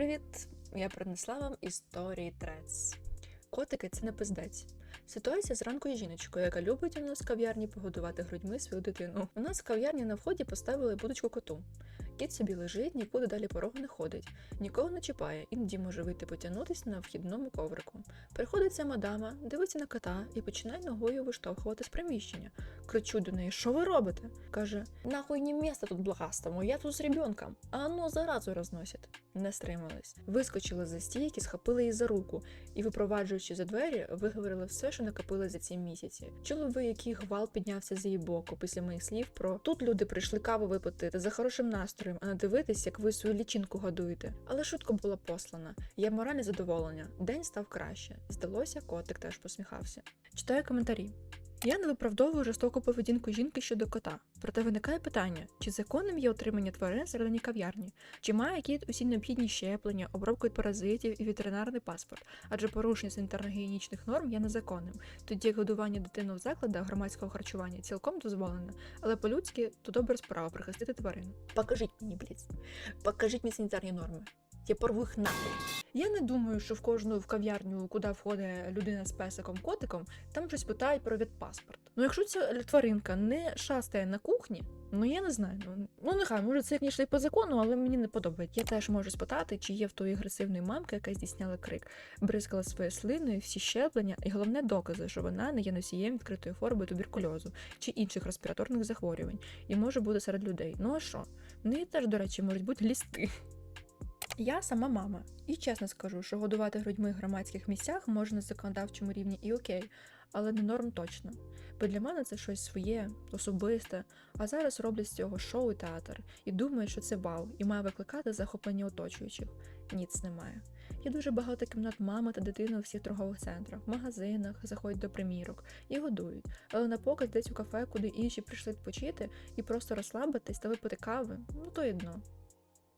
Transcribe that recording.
Привіт! Я принесла вам історії трец. Котики це не пиздець. Ситуація з ранкою жіночкою, яка любить у нас в кав'ярні погодувати грудьми свою дитину. У нас в кав'ярні на вході поставили будочку коту. Кіт собі лежить, нікуди далі порогу не ходить, нікого не чіпає, іноді може вийти потягнутися на вхідному коврику. Приходить ця мадама, дивиться на кота і починає ногою виштовхувати з приміщення. Кричу до неї: що ви робите? каже: Нахуй не місце тут благастому, я тут з ребенком, а оно заразу розносять. Не стримались. Вискочили за стійки, схопили її за руку і, випроваджуючи за двері, виговорили все, що накопили за ці місяці. Чули ви, який гвалт піднявся з її боку після моїх слів про тут люди прийшли каву випити за хорошим настроєм, а не дивитись, як ви свою лічинку годуєте. Але шутка була послана. Я моральне задоволення. День став краще. Здалося, котик теж посміхався. Читаю коментарі. Я не виправдовую жорстоку поведінку жінки щодо кота. Проте виникає питання, чи законним є отримання тварин всередині кав'ярні, чи має кіт усі необхідні щеплення, обробку від паразитів і ветеринарний паспорт, адже порушення санітарно-гігієнічних норм є незаконним, тоді як годування дитини в закладах громадського харчування цілком дозволено, але по-людськи то добра справа прихистити тварину. Покажіть мені, бліц, покажіть мені санітарні норми. Я порву їх нахуй. Я не думаю, що в кожну в кав'ярню, куди входить людина з песиком котиком, там щось питають про ветпаспорт. Ну якщо ця тваринка не шастає на кухні, ну я не знаю. Ну, ну нехай, може, це звісно, по закону, але мені не подобається. Я теж можу спитати, чи є в тої агресивної мамки, яка здійсняла крик, бризкала своєю слиною, всі щеплення, і головне докази, що вона не є носієм відкритої хвороби туберкульозу чи інших респіраторних захворювань, і може бути серед людей. Ну а що? В неї теж, до речі, можуть бути глісти. Я сама мама, і чесно скажу, що годувати грудьми в громадських місцях можна на законодавчому рівні і окей, але не норм точно. Бо для мене це щось своє, особисте, а зараз роблять з цього шоу і театр і думають, що це вау, і має викликати захоплення оточуючих. Ніц немає. Є дуже багато кімнат мами та дитини у всіх торгових центрах, в магазинах, заходять до примірок і годують. Але на показ десь у кафе, куди інші прийшли відпочити і просто розслабитись та випити кави, ну то й дно.